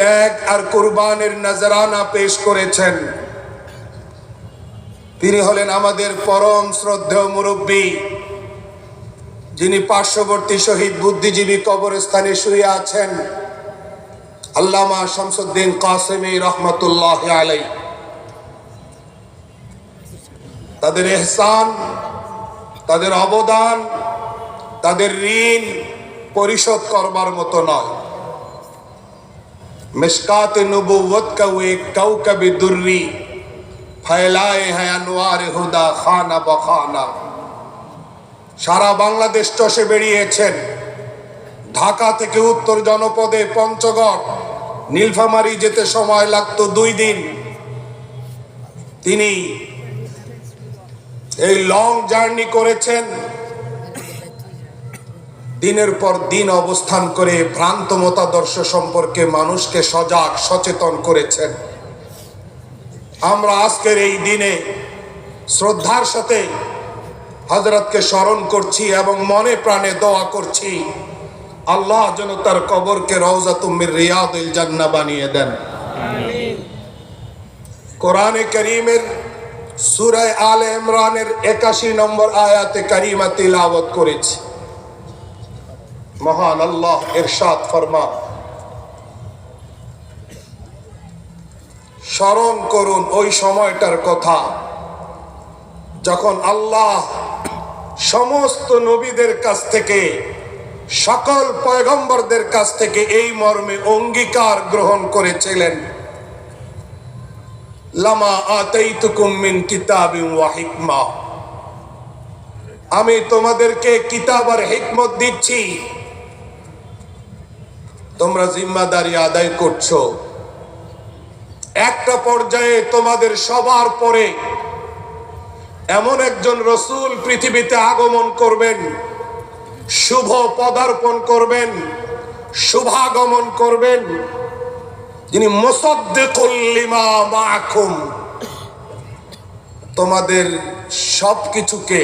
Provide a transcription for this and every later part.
ত্যাগ আর কুরবানের নজরানা পেশ করেছেন। তিনি হলেন আমাদের পরম শ্রদ্ধেয় মুরব্বী, যিনি পার্শ্ববর্তী শহীদ বুদ্ধিজীবী কবরস্থানে শুয়ে আছেন। আল্লামা শামসুদ্দিন কাসেমি রহমতুল্লাহ আলাই তাদের এহসান, তাদের অবদান, তাদের ঋণ পরিশোধ করবার মতো নয়। मिशकात नबूवत का वो एक कौकब दुर्री फैलाए हैं अनवार হুদা খানা বখানা সারা বাংলাদেশ চষে বেরিয়েছেন ঢাকা থেকে উত্তর জনপদে পঞ্চগড় নীলফামারি যেতে সময় লাগতো দুই দিন তিনি এই লং জার্নি করেছেন দিনের পর দিন অবস্থান করে ভ্রান্ত মতাদর্শ সম্পর্কে মানুষকে সজাগ সচেতন করেছেন। আমরা আজকের এই দিনে শ্রদ্ধার সাথে হজরতকে স্মরণ করছি এবং মনে প্রাণে দোয়া করছি আল্লাহ যেন তার কবরকে রওজা তুমির রিয়াদ জান্না বানিয়ে দেন। কোরআনে করিমের সুরায় আল ইমরানের একাশি নম্বর আয়াতে কারিমা তিলাওয়াত করেছি। মহান আল্লাহ এরশাদ ফরমা। স্মরণ করুন ওই সময়টার কথা, যখন আল্লাহ সমস্ত নবীদের কাছ থেকে, সকল পয়গম্বরদের কাছ থেকে এই মর্মে অঙ্গীকার গ্রহণ করেছিলেন। লামা আতাইতুকুম মিন কিতাবিন ওয়া আমি তোমাদেরকে কিতাব আর হিকমত দিচ্ছি। তোমরা জিম্মাদারি আদায় করছ। একটা পর্যায়ে তোমাদের সবার পরে এমন একজন রসুল পৃথিবীতে আগমন করবেন, শুভ পদার্পণ করবেন, শুভাগমন করবেন, যিনি মোসদ্দেকুল্লিমা মাখুম তোমাদের সব কিছুকে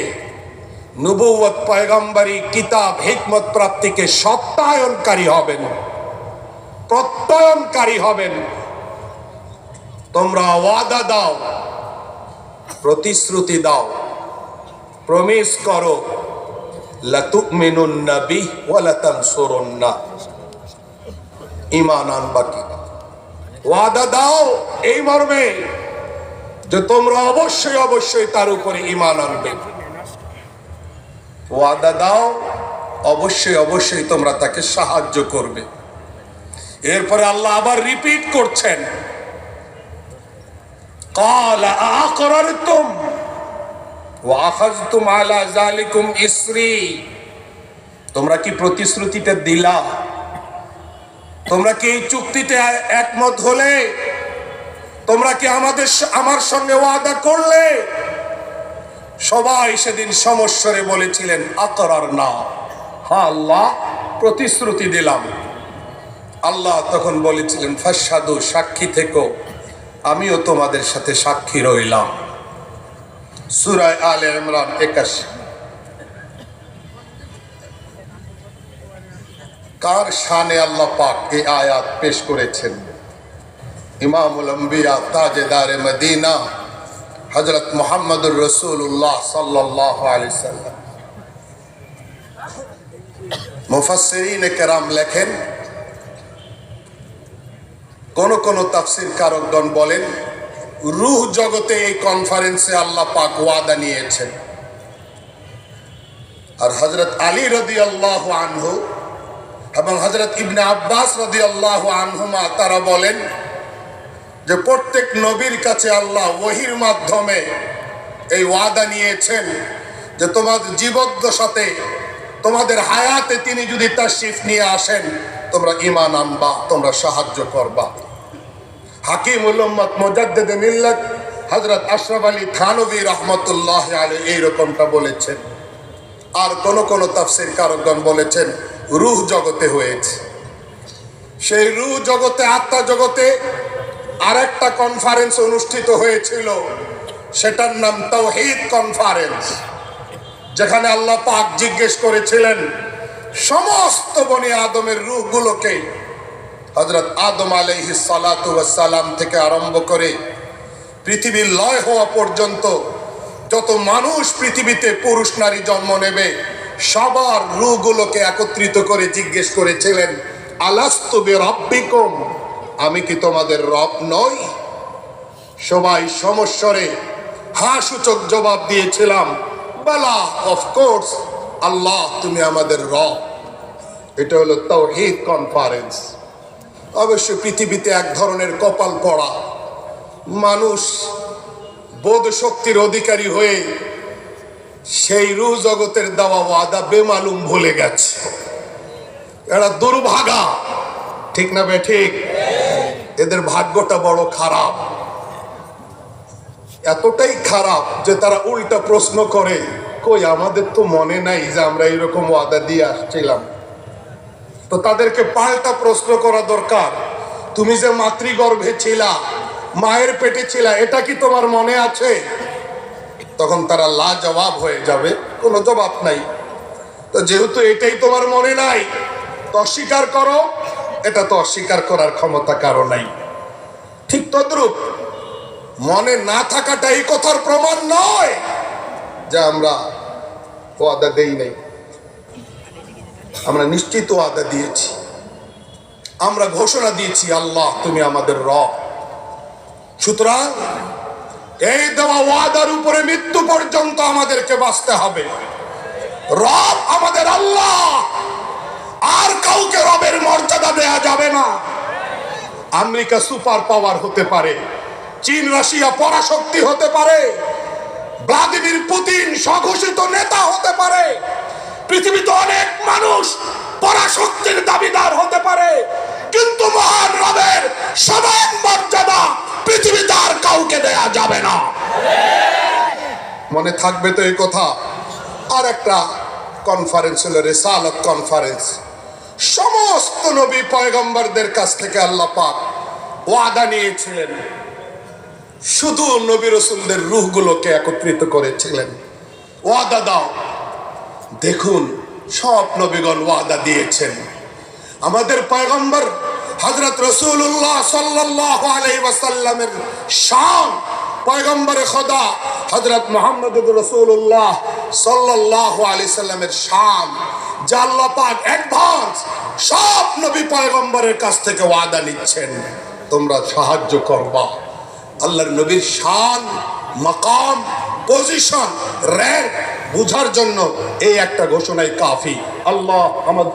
নবুয়ত পয়গম্বরী, কিতাব, হিকমত প্রাপ্তিকে সত্যায়নকারী হবেন। প্রত্যয়নকারী হবেন। তোমরা ওয়াদা দাও, প্রতিশ্রুতি দাও, প্রমিস করো লাতুমিনুন্না বিহ ওয়া লাতানসুরুন্না। ঈমান আনবা কি? ওয়াদা দাও এই মর্মে যে তোমরা অবশ্যই অবশ্যই তার উপরে ঈমান আনবে। ওয়াদা দাও, অবশ্যই অবশ্যই তোমরা তাকে সাহায্য করবে। এরপরে আল্লাহ আবার রিপিট করছেন। তোমরা কি প্রতিশ্রুতিতে দিলা? তোমরা কি এই চুক্তিতে একমত হলে? তোমরা কি আমাদের আমার সঙ্গে ওয়াদা করলে? সবাই সেদিন সমস্যরে বলেছিলেন আকরার না হা হ্যাঁ, আল্লাহ প্রতিশ্রুতি দিলাম। আল্লাহ তখন বলেছিলেন ফাসাদু সাক্ষী থেকো। আমিও তোমাদের সাথে সাক্ষী রইলাম। সুরায় আল ইমরান একাশি। কার শানে আল্লাহ পাক এই আয়াত পেশ করেছেন? ইমামুল আম্বিয়া তাজেদারে মদিনা হজরত মোহাম্মদুর রসুল্লাহ সাল্লাহ আলি সাল্লাম। মুফাসসিরিন কেরাম লেখেন কোন কোন তাফসির কারকগণ বলেন, রুহ জগতে এই কনফারেন্সে আল্লাহ পাক ওয়াদা নিয়েছেন। আর হজরত আলী রদি আল্লাহ আনহু এবং হজরত ইবনে আব্বাস রদি আল্লাহ আনহুমা তারা বলেন যে প্রত্যেক নবীর কাছে আল্লাহ ওহির মাধ্যমে এই ওয়াদা নিয়েছেন যে তোমাদের জীবদ্দশাতে, তোমাদের হায়াতে তিনি যদি তার শিফ নিয়ে আসেন, তোমরা ইমান আনবা, তোমরা সাহায্য করবা। হাকিম উল্লম্মদ মোজাদ্দেদ মিল্লত হজরত আশরাফ আলী থানবী রহমতুল্লাহ আলী এইরকমটা বলেছেন। আর কোন কোন তাফসির কারকগণ বলেছেন, রুহ জগতে হয়েছে। সেই রুহ জগতে, আত্মা জগতে আরেকটা কনফারেন্স অনুষ্ঠিত হয়েছিল, সেটার নাম তৌহিদ কনফারেন্স যেখানে আল্লাহ পাক জিজ্ঞেস করেছিলেন, সমস্ত বনি আদমের রূহগুলোকে হজরত আদম আলহি সালাম থেকে আরম্ভ করে পৃথিবীর লয় হওয়া পর্যন্ত যত মানুষ পৃথিবীতে পুরুষ নারী জন্ম নেবে, সবার রুগুলোকে একত্রিত করে জিজ্ঞেস করেছিলেন আলাস্তবে রব্বিকম আমি কি তোমাদের রব নই? সবাই সমস্বরে হা সূচক জবাব দিয়েছিলাম, বালা অফকোর্স আল্লাহ, তুমি আমাদের রব। এটা হলো তৌহিদ কনফারেন্স অবশ্য পৃথিবীতে এক ধরনের কপাল পড়া। মানুষ বোধ শক্তির অধিকারী হয়ে সেই রু জগতের দেওয়া ওয়াদা বেমালুম ভুলে গেছে। এরা দুর্ভাগা। ঠিক না বে, ঠিক? এদের ভাগ্যটা বড় খারাপ। এতটাই খারাপ যে তারা উল্টা প্রশ্ন করে, কই, আমাদের তো মনে নাই যে আমরা এরকম ওয়াদা দিয়ে আসছিলাম। তো তাদেরকে পাল্টা প্রশ্ন করা দরকার। তুমি যে মাতৃগর্ভে ছিলা, মায়ের পেটে ছিলা, এটা কি তোমার মনে আছে? তখন তারা লা জবাব হয়ে যাবে, কোনো জবাব নাই। তো যেহেতু এটাই তোমার মনে নাই, তো অস্বীকার করো, এটা তো অস্বীকার করার ক্ষমতা কারও নাই। ঠিক তদ্রুপ, মনে না থাকাটা এই কথার প্রমাণ নয়, যে আমরা ওয়াদা দেই নাই। আমরা নিশ্চিত ওয়াদা দিয়েছি। আমরা ঘোষণা দিয়েছি, আল্লাহ, তুমি আমাদের রব। সুতরাং, এই দেওয়া ওয়াদার উপরে মৃত্যু পর্যন্ত আমাদেরকে বাঁচতে হবে। রব আমাদের আল্লাহ। আর কাউকে রবের মর্যাদা দেয়া যাবে না। আমেরিকা সুপার পাওয়ার হতে পারে, চীন, রাশিয়া পরাশক্তি হতে পারে, ভ্লাদিমির পুতিন স্বঘোষিত নেতা হতে পারে পৃথিবীতে অনেক মানুষ পরাশক্তির দাবিদার হতে পারে, কিন্তু মহান রবের সমান মর্যাদা পৃথিবীতে আর কাউকে দেয়া যাবে না। মনে থাকবে তো এই কথা। আর একটা কনফারেন্স হলো রেসালত কনফারেন্স সমস্ত নবী পয়গম্বরদের কাছ থেকে আল্লাহ পাক ওয়াদা নিয়েছিলেন। শুধু নবী রসুলদের রুহগুলোকে একত্রিত করেছিলেন। ওয়াদা দাও। দেখুন, সব নবীগণ ওয়াদা দিয়েছেন। আমাদের পয়গম্বর হজরত রসুল্লাহ সাল্লাহ ওয়াসাল্লামের শান, পয়গম্বরে খোদা হজরত মোহাম্মদ রসুল্লাহ সাল্লাহ আলি সাল্লামের শান জাল্লা পাক অ্যাডভান্স সব নবী পয়গম্বরের কাছ থেকে ওয়াদা নিচ্ছেন। তোমরা সাহায্য করবা। আল্লাহর নবীর শান, মাকাম পজিশন র্যাঙ্ক বুঝার জন্য এই একটা ঘোষণাই কাফি। আল্লাহ আমাদের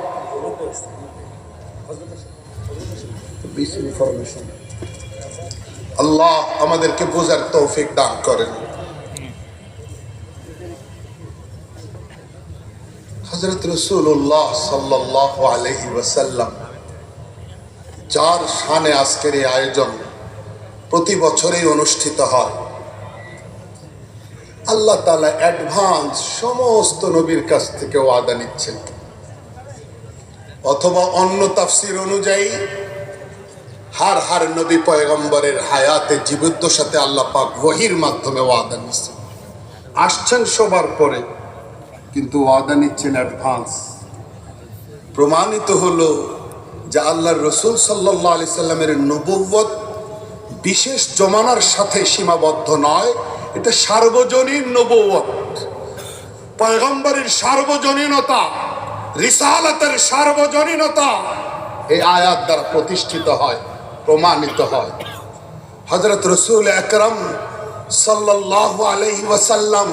আল্লাহ আমাদেরকে বোঝার তৌফিক দান করেন। হজরত রসুল্লাহ সাল্লাহ আলহি ওয়াসাল্লাম, যার সানে আজকের এই আয়োজন প্রতি বছরেই অনুষ্ঠিত হয়। আল্লাহ তালা অ্যাডভান্স সমস্ত নবীর কাছ থেকে ওয়াদা নিচ্ছেন। অথবা অন্য তাফসির অনুযায়ী, হার হার নবী পয়গম্বরের হায়াতে জীবদ্দ সাথে আল্লাহ পাক ওহির মাধ্যমে ওয়াদা নিচ্ছেন। আসছেন সবার পরে, কিন্তু ওয়াদা নিচ্ছেন অ্যাডভান্স। প্রমাণিত হলো যে আল্লাহর রসুল সাল্লাহ আলি সাল্লামের নবুব্বত বিশেষ জমানার সাথে সীমাবদ্ধ নয়, এটা সার্বজনীন নবুয়ত পয়গম্বরের সার্বজনীনতা, রিসালাতের সার্বজনীনতা এই আয়াত দ্বারা প্রতিষ্ঠিত হয়, প্রমাণিত হয়। হজরত রসুল একরম সাল্লাহ আলহি ওয়াসাল্লাম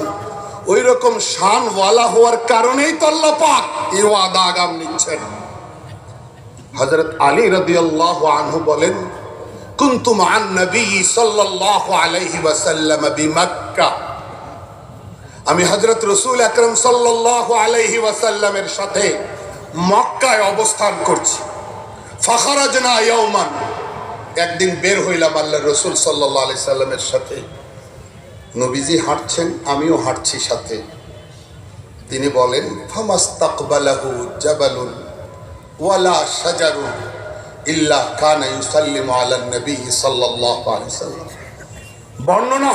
ওই রকম শানওয়ালা হওয়ার কারণেই তো আল্লাহ পাক এই ওয়াদা আগাম নিচ্ছেন। হজরত আলী রদিয়াল্লাহ আনহু বলেন كنت مع النبي صلى الله عليه وسلم بمكة আমি হজরত রসুল আকরম সাল্লাহ আলাইহি ওয়াসাল্লামের সাথে মক্কায় অবস্থান করছি ফাখারাজনা ইয়াউমান একদিন বের হইলাম আল্লাহ রসুল সাল্লাহ আলি সাল্লামের সাথে নবীজি হাঁটছেন আমিও হাঁটছি সাথে তিনি বলেন ফামাস্তাকবালাহু জাবালুন ওয়ালা সাজারুন সাল্লাম। বর্ণনা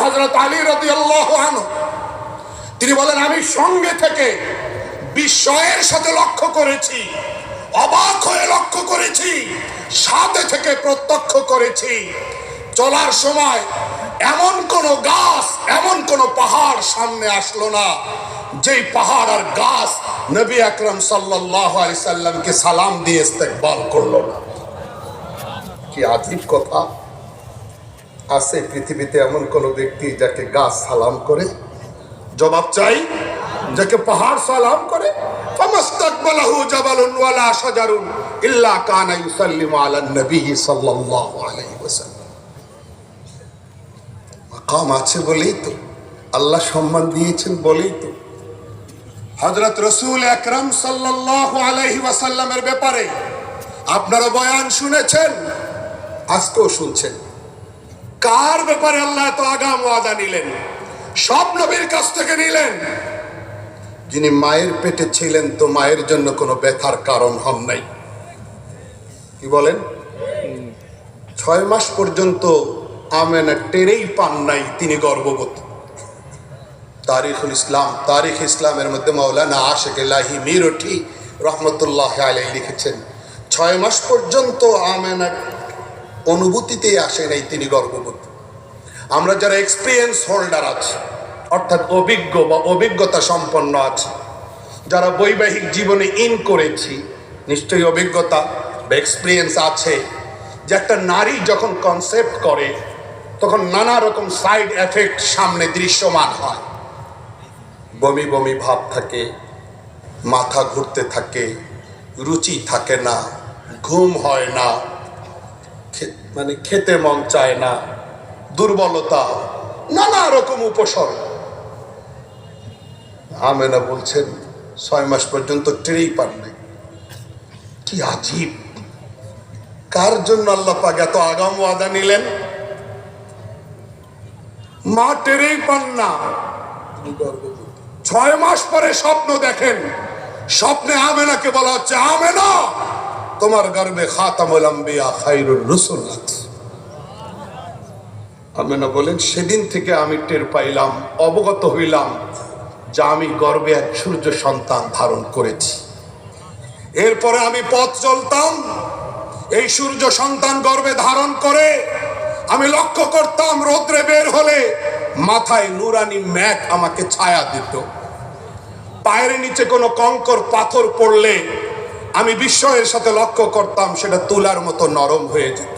তিনি বলেন, আমি সঙ্গে থেকে বিস্ময়ের সাথে লক্ষ্য করেছি, অবাক হয়ে লক্ষ্য করেছি, সাথে থেকে প্রত্যক্ষ করেছি। চলার সময় এমন কোন গাছ, এমন কোন পাহাড় সামনে আসলো না, যেই পাহাড় আর গাছ নবী আকরম সাল্লাহ আলি সাল্লামকে সালাম দিয়ে ইস্তেকবাল করল না। কি আজীব কথা? আছে পৃথিবীতে এমন কোন ব্যক্তি যাকে গাছ সালাম করে? জবাব চাই, যাকে পাহাড় সালাম করে? আল্লাহ দিয়েছেন বলেই তো। ব্যাপারে আপনারা বয়ান শুনেছেন? আজকেও শুনছেন। কার ব্যাপারে আল্লাহ এত আগাম ওয়াদা নিলেন? সব নবীর কাছ থেকে নিলেন। যিনি মায়ের পেটে ছিলেন তো মায়ের জন্য কোনো ব্যথার কারণ হন নাই। কি বলেন? ছয় মাস পর্যন্ত আমেনা টেরেই পান নাই তিনি গর্ভবতী। তারিখুল ইসলাম, তারিখ ইসলামের মধ্যে মাওলানা আশেক লাহি মিরঠি রহমতুল্লাহ আলাই লিখেছেন, ছয় মাস পর্যন্ত আমেনা অনুভূতিতে আসে নাই তিনি গর্ভবতী। আমরা যারা এক্সপিরিয়েন্স হোল্ডার আছি, অর্থাৎ অভিজ্ঞ বা অভিজ্ঞতা সম্পন্ন আছে, যারা বৈবাহিক জীবনে ইন করেছি, নিশ্চয়ই অভিজ্ঞতা বা এক্সপিরিয়েন্স আছে যে একটা নারী যখন কনসেপ্ট করে, তখন নানা রকম সাইড এফেক্ট সামনে দৃশ্যমান হয়। বমি বমি ভাব থাকে, মাথা ঘুরতে থাকে, রুচি থাকে না, ঘুম হয় না মানে খেতে মন চায় না, দুর্বলতা, নানা রকম উপসর্গ। আমেনা বলছেন, ছয় মাস পর্যন্ত টেরেই পান নাই। কি আজীব। কার জন্য আল্লাহ পাক এত আগাম ওয়াদা নিলেন? মা টেরেই পান না। ছয় মাস পরে স্বপ্ন দেখেন। স্বপ্নে আমেনাকে বলা হচ্ছে, আমেনা! তোমার গর্বে খাতামুল আম্বিয়া খাইরুর রসুল আছে আমেনা বলেন, সেদিন থেকে আমি টের পাইলাম, অবগত হইলাম যে আমি গর্বে এক সূর্য সন্তান ধারণ করেছি। এরপরে আমি পথ চলতাম, এই সূর্য সন্তান গর্বে ধারণ করে আমি লক্ষ্য করতাম, রৌদ্রে বের হলে মাথায় নুরানি ম্যাক আমাকে ছায়া দিত। পায়ের নিচে কোনো কঙ্কর পাথর পড়লে আমি বিস্ময়ের সাথে লক্ষ্য করতাম সেটা তুলার মতো নরম হয়ে যেত।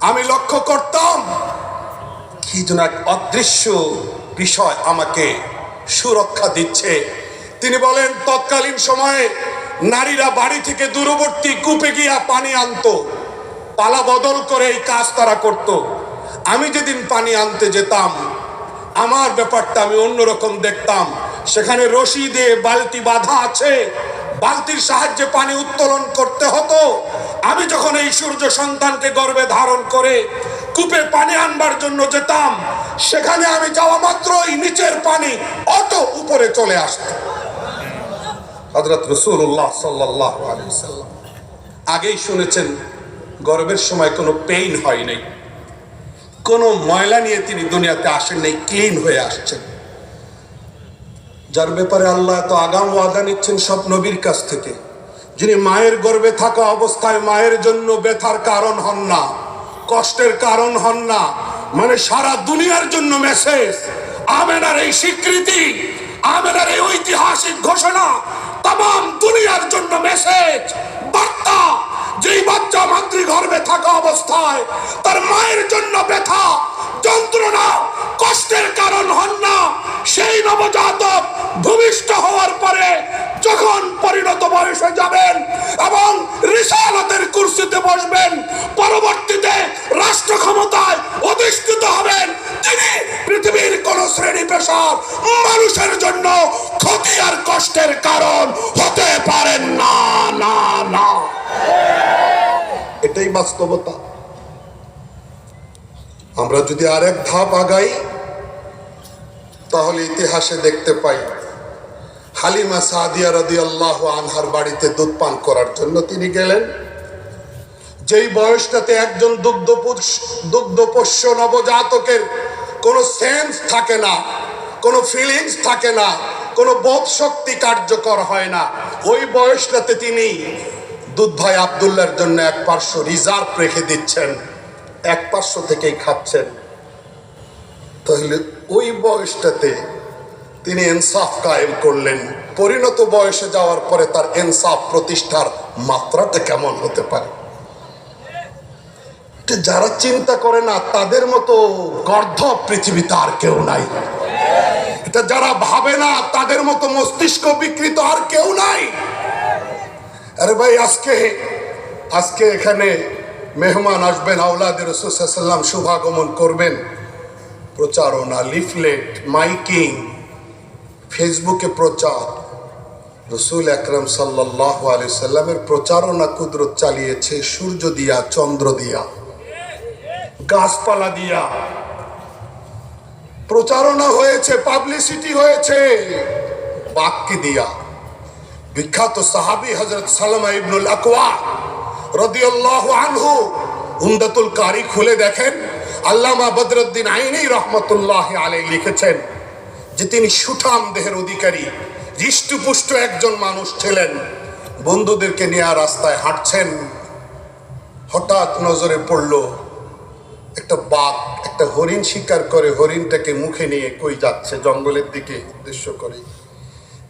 আমি লক্ষ্য করতাম কি যেন এক অদৃশ্য বিষয় আমাকে সুরক্ষা দিচ্ছে। তিনি বলেন, তৎকালীন সময়ে নারীরা বাড়ি থেকে দূরবর্তী কূপে গিয়া পানি আনতো। পালা বদল করে এই কাজ তারা করত। আমি যেদিন পানি আনতে যেতাম, আমার ব্যাপারটা আমি অন্যরকম দেখতাম। সেখানে রশি দিয়ে বালতি বাঁধা আছে। বালতির সাহায্যে পানি উত্তোলন করতে হতো। আমি যখন এই সূর্য সন্তানকে গর্ভে ধারণ করে কূপে পানি আনবার জন্য যেতাম, সেখানে আমি যাওয়া মাত্র মাত্রই নিচের পানি অত উপরে চলে আসত। হজরত রসুল্লাহ সাল্লাহ আগেই শুনেছেন গর্বের সময় কোনো পেইন হয় নাই। কোনো ময়লা নিয়ে তিনি দুনিয়াতে আসেন নাই, ক্লিন হয়ে আসছেন। যার ব্যাপারে আল্লাহ এত আগাম ওয়াদা নিচ্ছেন সব নবীর কাছ থেকে। যিনি মায়ের গর্ভে থাকা অবস্থায় মায়ের জন্য ব্যথার কারণ হন না, কষ্টের কারণ হন না মানে সারা দুনিয়ার জন্য মেসেজ আমেনার এই স্বীকৃতি, আমেনার এই ঐতিহাসিক ঘোষণা তাম দুনিয়ার জন্য মেসেজ বার্তা, যেই বাচ্চা মাতৃ গর্ভে থাকা অবস্থায় তার মায়ের জন্য ব্যথা, যন্ত্রণা, কষ্টের কারণ হন না, সেই নবজাতক ভূমিষ্ঠ হওয়ার পরে যখন পরিণত বয়সে যাবেন এবং রিসালতের কুর্সিতে বসবেন, পরবর্তীতে রাষ্ট্র ক্ষমতায় অধিষ্ঠিত হবেন, তিনি পৃথিবীর কোন শ্রেণি পেশার মানুষের জন্য ক্ষতি আর কষ্টের কারণ হতে পারেন না না না। এটাই বাস্তবতা। আমরা যদি আরেক ধাপ আগাই, তাহলে ইতিহাসে দেখতে পাই হালিমা সাদিয়া রদি আল্লাহ আনহার বাড়িতে দুধ পান করার জন্য তিনি গেলেন। যেই বয়সটাতে একজন দুগ্ধ দুগ্ধপোষ্য নবজাতকের কোনো সেন্স থাকে না, কোনো ফিলিংস থাকে না, কোনো বোধ শক্তি কার্যকর হয় না, ওই বয়সটাতে তিনি দুধ ভাই আবদুল্লার জন্য এক পার্শ্ব রিজার্ভ রেখে দিচ্ছেন, এক পার্শ্ব থেকেই খাচ্ছেন। তাহলে ওই বয়সটাতে তিনি ইনসাফ কায়েম করলেন। পরিণত বয়সে যাওয়ার পরে তার ইনসাফ প্রতিষ্ঠার মাত্রাটা কেমন হতে পারে? যারা চিন্তা করে না, তাদের মতো গর্ধ পৃথিবীতে আর কেউ নাই। এটা যারা ভাবে না, তাদের মতো মস্তিষ্ক বিকৃত আর কেউ নাই। আরে ভাই, আজকে আজকে এখানে মেহমান আসবেন আউলাদের রসুল্লাম শুভাগমন করবেন। প্রচারণা, লিফলেট, মাইকিং ফেসবুকে প্রচার। রসুল আকরম সাল্লাহ আলি সাল্লামের প্রচারণা কুদরত চালিয়েছে সূর্য দিয়া, চন্দ্র দিয়া, গাছপালা দিয়া। প্রচারণা হয়েছে পাবলিসিটি হয়েছে, বাক্যে দিয়া। বিখ্যাত সাহাবি হজরত সালামা ইবনুল আকওয়া রদিয়াল্লাহু আনহু, উমদাতুল কারি খুলে দেখেন। আল্লামা বদরুদ্দিন আইনি রহমতুল্লাহ আলাই লিখেছেন যে তিনি সুঠাম দেহের অধিকারী, হৃষ্টপুষ্ট একজন মানুষ ছিলেন। বন্ধুদেরকে নিয়ে রাস্তায় হাঁটছেন। হঠাৎ নজরে পড়ল একটা বাঘ, একটা হরিণ শিকার করে হরিণটাকে মুখে নিয়ে কই যাচ্ছে জঙ্গলের দিকে উদ্দেশ্য করে।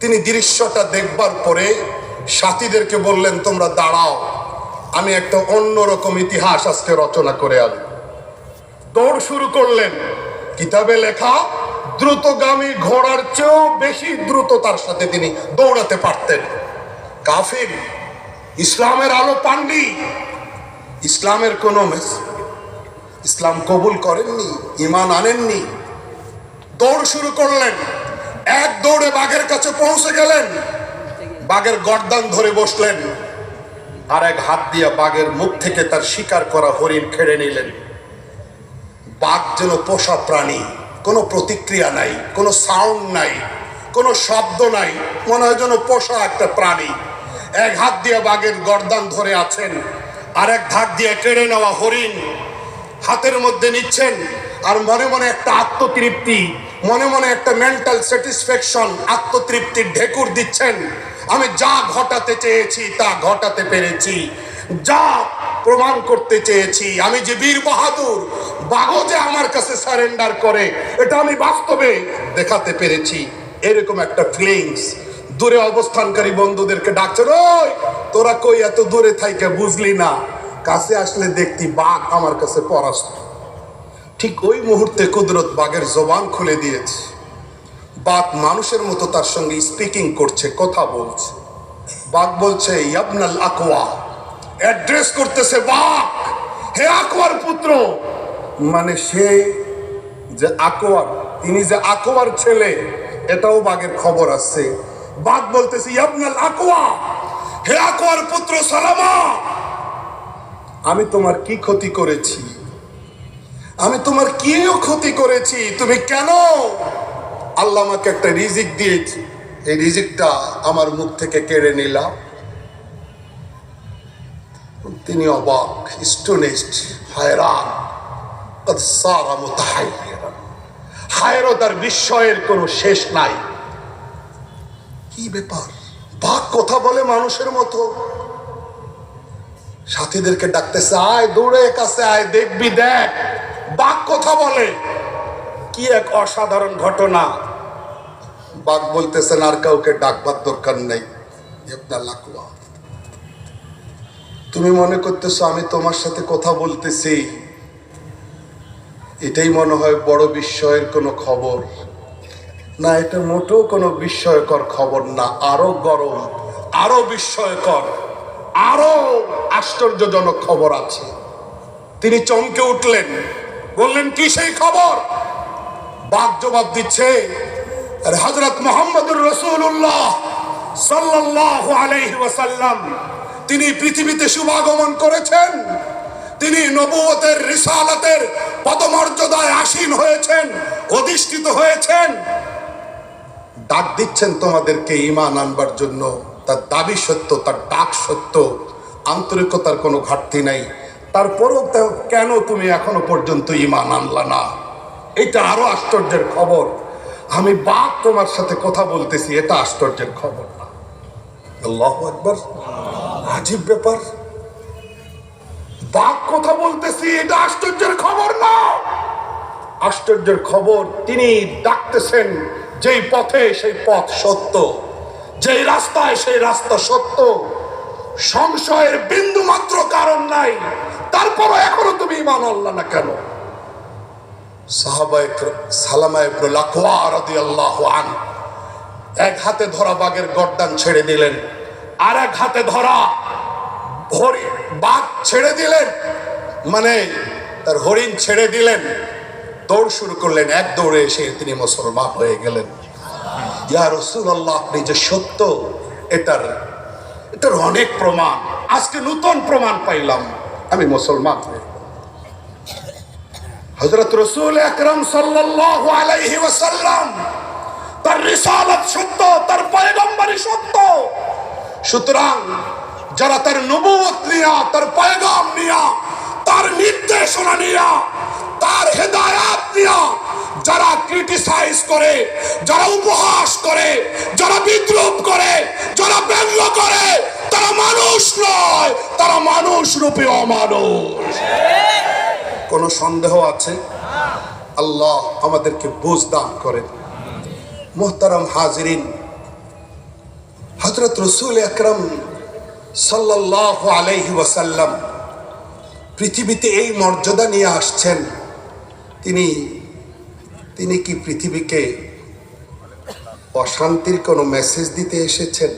তিনি দৃশ্যটা দেখবার পরে সাথীদেরকে বললেন, তোমরা দাঁড়াও, আমি একটা অন্যরকম ইতিহাস আজকে রচনা করে আনি দৌড় শুরু করলেন। কিতাবে লেখা দ্রুতগামী ঘোড়ার চেয়েও বেশি দ্রুততার সাথে তিনি দৌড়াতে পারতেন। কাফির, ইসলামের আলো পাননি। ইসলামের কোনো ইসলাম কবুল করেননি ইমান আনেননি। দৌড় শুরু করলেন। এক দৌড়ে বাঘের কাছে পৌঁছে গেলেন। বাঘের গর্দান ধরে বসলেন। আর এক হাত দিয়ে বাঘের মুখ থেকে তার শিকার করা হরিণ খেড়ে নিলেন। বাঘ যেন পোষা প্রাণী। কোনো প্রতিক্রিয়া নাই, কোনো সাউন্ড নাই, কোনো শব্দ নাই, মনে হয় যেন পোষা একটা প্রাণী। এক হাত দিয়ে বাঘের গর্দান ধরে আছেন আর এক ধাক দিয়ে কেড়ে নেওয়া হরিণ। হাতের মধ্যে নিচ্ছেন, আর মনে মনে একটা আত্মতৃপ্তি, মনে মনে একটা মেন্টাল স্যাটিসফ্যাকশন আত্মতৃপ্তির ঢেকুর দিচ্ছেন। আমি যা ঘটাতে চেয়েছি, তা ঘটাতে পেরেছি। যা প্রমাণ করতে চেয়েছি। আমি যে বীর বাহাদুর বাঘও যে আমার কাছে সারেন্ডার করে, এটা আমি বাস্তবে দেখাতে পেরেছি। এরকম একটা ফিলিংস দূরে অবস্থানকারী বন্ধুদেরকে ডাকছে ওই, তোরা কই? এত দূরে থাইকে বুঝলি না। কাছে আসলে দেখতি বাঘ আমার কাছে পরাস্ত। ঠিক ওই মুহূর্তে কুদরত বাঘের জবান খুলে দিয়েছে। বাঘ মানুষের মতো তার সঙ্গে স্পিকিং করছে, কথা বলছে। বাঘ বলছে, ইয়াবনাল আকওয়া। অ্যাড্রেস করতেছে বাঘ। হে আকওয়ার পুত্র মানে সে যে আকোয়ার তিনি যে আকোয়ার ছেলে, এটাও বাঘের খবর আছে। বাঘ বলতেছে আপনার আকোয়া, হে আকোয়ার পুত্র সালামা, আমি তোমার কি ক্ষতি করেছি? আমি তোমার কিও ক্ষতি করেছি? তুমি কেন? আল্লাহ আমাকে একটা রিজিক দিয়েছি। এই রিজিকটা আমার মুখ থেকে কেড়ে নিলাম। তিনি অবাক স্টুনিস্ট হায়রান। বাঘ কথা বলে মানুষের মতো। সাথীদেরকে ডাকতেছে, আয় দৌড়ে কাছে, আয় দেখবি, দেখ। বাঘ কথা বলে। কি এক অসাধারণ ঘটনা। বাঘ বলতেছেন আর কাউকে ডাকবার দরকার নেই তুমি মনে করতেছো আমি তোমার সাথে কথা বলতেছি। এটাই মনে হয় বড় বিস্ময়ের কোনো খবর। না, এটা মোটেও কোনো বিস্ময়কর খবর না, আরও গরম, আরও বিস্ময়কর, আরও আশ্চর্যজনক খবর আছে। তিনি চমকে উঠলেন, বললেন, কি সেই খবর? বাঘ জবাব দিচ্ছে হজরত মোহাম্মদুর রসুল্লাহ সাল্লাহ আলাইহি ওয়াসাল্লাম, তিনি পৃথিবীতে শুভাগমন করেছেন তিনি নবুয়তের রিসালাতের পদমর্যাদায় আসীন হয়েছেন, অধিষ্ঠিত হয়েছেন। ডাক দিচ্ছেন তোমাদেরকে ইমান আনবার জন্য। তার দাবি সত্য, তার ডাক সত্য। আন্তরিকতার কোনো ঘাটতি নাই। তারপরও কেন তুমি এখনও পর্যন্ত ইমান আনলা না? এটা আরও আশ্চর্যের খবর। আমি বাপ তোমার সাথে কথা বলতেছি, এটা আশ্চর্যের খবর না। আল্লাহ একবার আজীব ব্যাপার। বাঘ কথা বলতেছি, এটা আশ্চর্যের খবর না। আশ্চর্যের খবর, তিনি ডাকতেছেন, যেই পথে সেই পথ সত্য, যেই রাস্তায় সেই রাস্তা সত্য। সংশয়ের বিন্দু মাত্র কারণ নাই, তারপরও এখনও তুমি ইমান আল্লাহ না কেন? এক হাতে ধরা বাঘের গর্দান ছেড়ে দিলেন, আর এক হাতে ধরা হরিণ বাঘ ছেড়ে দিলেন। মানে তার হরিণ ছেড়ে দিলেন। দৌড় শুরু করলেন। এক দৌড়ে এসে তিনি মুসলমান হয়ে গেলেন। ইয়া রসুল্লাহ আপনি যে সত্য, এটার এটার অনেক প্রমাণ। আজকে নতুন প্রমাণ পাইলাম। আমি মুসলমান হয়ে হজরত রসুল আকরম সাল্লাল্লাহু আলাইহি ওয়াসাল্লাম, তার রিসালাত সত্য, তার পয়গম্বরী সত্য। সুতরাং যারা তার নবুয়ত নিয়া, তার পয়গাম নিয়া, তার নির্দেশনা নিয়া, তার হেদায়াত নিয়া যারা ক্রিটিসাইজ করে, যারা উপহাস করে, যারা বিদ্রুপ করে, যারা ব্যঙ্গ করে, তারা মানুষ নয়, তারা মানুষ রূপে অমানুষ। কোনো সন্দেহ আছে? আল্লাহ আমাদেরকে বুঝ দান করেন। মোহতারাম হাজরিন হজরত রসুল আকরম সাল্লাহ ওয়াসাল্লাম পৃথিবীতে এই মর্যাদা নিয়ে আসছেন। তিনি তিনি কি পৃথিবীকে অশান্তির কোনো মেসেজ দিতে এসেছেন?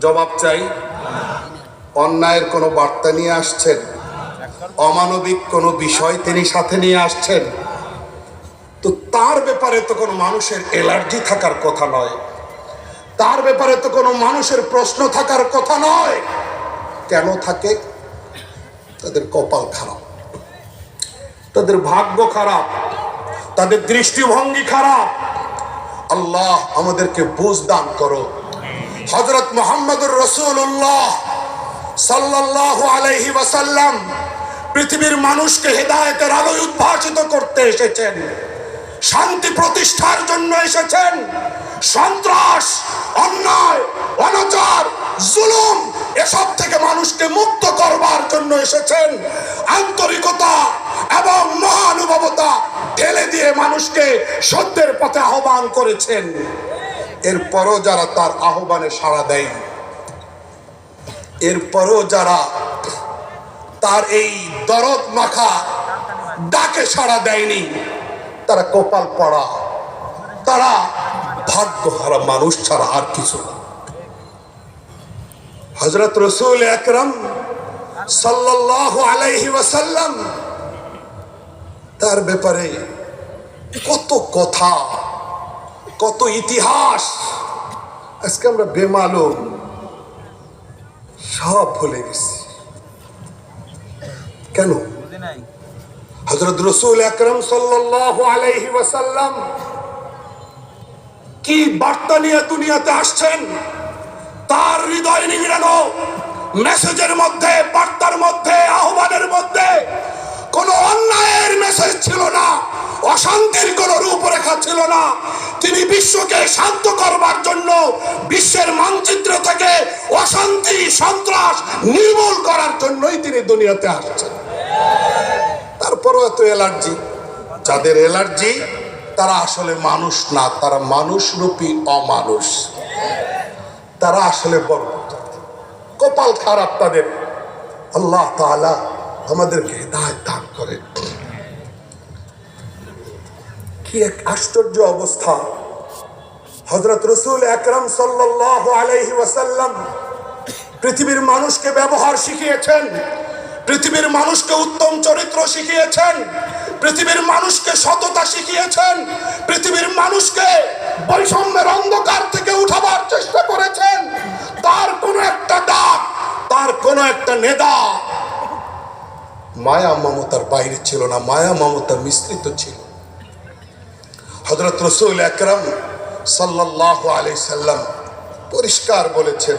জবাব চাই। অন্যায়ের কোনো বার্তা নিয়ে আসছেন? অমানবিক কোনো বিষয় তিনি সাথে নিয়ে আসছেন? তো তার ব্যাপারে তো কোনো মানুষের এলার্জি থাকার কথা নয়। তার ব্যাপারে তো কোনো মানুষের প্রশ্ন থাকার কথা নয়। কেন থাকে? তাদের কপাল খারাপ। তাদের ভাগ্য খারাপ। তাদের দৃষ্টিভঙ্গি খারাপ। আল্লাহ আমাদেরকে বুঝ দান করো। হজরত মোহাম্মদুর রসুল্লাহ সাল্লাল্লাহু আলাইহি ওয়াসাল্লাম পৃথিবীর মানুষকে হেদায়তের আলোয় উদ্ভাসিত করতে এসেছেন। শান্তি প্রতিষ্ঠার জন্য এসেছেন। সন্ত্রাস, অন্যায়, অনাচার, জুলুম এসব থেকে মানুষকে মুক্ত করবার জন্য এসেছেন। আন্তরিকতা এবং মহানুভবতা ঠেলে দিয়ে মানুষকে সত্যের পথে আহ্বান করেছেন। এরপরও যারা তার আহ্বানে সাড়া দেয়, এরপরও যারা তার এই দরদ মাখা ডাকে সাড়া দেয়নি, তারা কপাল পড়া, তারা ভাগ্য হারা মানুষ ছাড়া আর কিছু না। হজরত রসুল একরম সাল্লাল্লাহু আলাইহি ওয়াসাল্লাম তার ব্যাপারে কত কথা কত ইতিহাস। আজকে আমরা বেমালুম সব ভুলে গেছি। কেন? হজরত রসুল আকরম সাল্লাল্লাহু আলাইহি ওয়াসাল্লাম কি বার্তা নিয়ে দুনিয়াতে আসছেন? তার হৃদয় নিংড়ানো মেসেজের মধ্যে, বার্তার মধ্যে, আহ্বানের মধ্যে কোনো অন্যায়ের মেসেজ ছিল না, অশান্তির কোন রূপরেখা ছিল না। তিনি বিশ্বকে শান্ত করবার জন্য বিশ্বের মানচিত্র থেকে অশান্তি, সন্ত্রাস নির্মূল করার জন্যই তিনি দুনিয়াতে আসছেন। তারপরও এত অ্যালার্জি যাদের অ্যালার্জি তারা আসলে মানুষ না, তারা মানুষ রূপী অমানুষ। তারা আসলে বড় কপাল খারাপ তাদের। আল্লাহ আমাদেরকে দান করে কি এক আশ্চর্য অবস্থা। হজরত রসুল একরম আলাইহি ওয়াসাল্লাম পৃথিবীর মানুষকে ব্যবহার শিখিয়েছেন, পৃথিবীর মানুষকে উত্তম চরিত্র শিখিয়েছেন পৃথিবীর মানুষকে সততা শিখিয়েছেন, পৃথিবীর মানুষকে বৈষম্যের অন্ধকার থেকে উঠাবার চেষ্টা করেছেন। তার কোনো একটা ডাক, তার কোনো একটা নেদা মায়া মমতার বাইরে ছিল না, মায়া মমতা মিশ্রিত ছিল। হজরত রসুল একরম সাল্লাহ আলি সাল্লাম পরিষ্কার বলেছেন,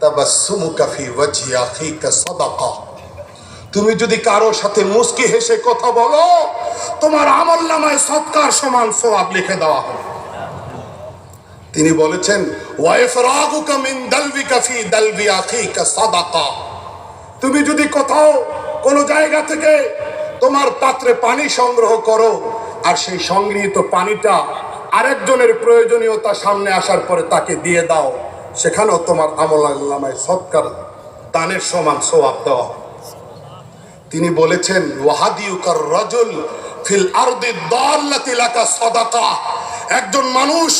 তাবাসসুমুকা ফি ওয়াজহি আখিকা সাদাকা। তুমি যদি কারও সাথে মুস্কি হেসে কথা বলো, তোমার আমল নামায় সৎকার সমান সওয়াব লিখে দেওয়া হবে তিনি বলেছেন তুমি যদি কোথাও কোনো জায়গা থেকে তোমার পাত্রে পানি সংগ্রহ করো, আর সেই সংগৃহীত পানিটা আরেকজনের প্রয়োজনীয়তা সামনে আসার পরে তাকে দিয়ে দাও, সেখানেও তোমার আমল সৎকার দানের সমান সোয়াব দেওয়া হবে। তিনি বলেছেন, ওয়াহাদিউকার রজুল ফিল আরদি দাল্লাতি লাকা সাদাকা। একজন মানুষ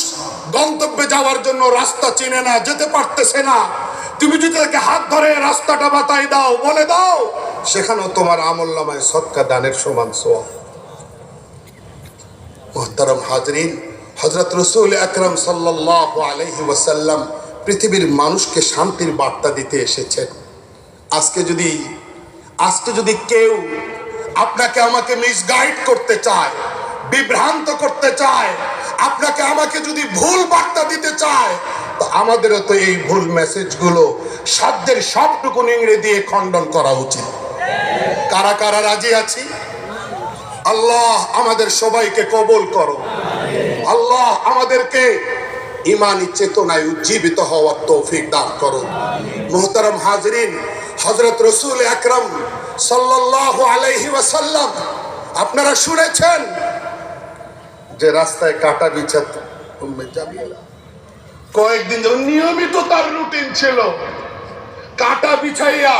গন্তব্যে যাওয়ার জন্য রাস্তা চিনে না, যেতে পারতেছে না। তুমি যদি তাকে হাত ধরে রাস্তাটা বাতাই দাও, বলে দাও, সেখানেও তোমার আমল নামায় সৎকা দানের সমান সোয়া মোহতারম হাজরিন হজরত রসুল আকরম সাল্লাহ আলহি ওয়াসাল্লাম পৃথিবীর মানুষকে শান্তির বার্তা দিতে এসেছেন। আজকে যদি আজকে যদি কেউ আপনাকে আমাকে মিসগাইড করতে চায়, বিভ্রান্ত করতে চায়, আপনাকে আমাকে যদি ভুল বার্তা দিতে চায়, তো আমাদেরও তো এই ভুল মেসেজগুলো সাধ্যের সবটুকু নিংড়ে দিয়ে খণ্ডন করা উচিত। কারা কারা রাজি আছি? আল্লাহ আমাদের সবাইকে কবল করো আল্লাহ আমাদেরকে ইমানি চেতনায় উজ্জীবিত হওয়ার তৌফিক দান করো মোহতারাম হাজরিন হজরত রসুল আকরম সাল্লাহ আলাইহি ওয়াসাল্লাম, আপনারা শুনেছেন যে রাস্তায় কাটা বিছাত কয়েকদিন নিয়মিত তার রুটিন ছিল। কাটা বিছাইয়া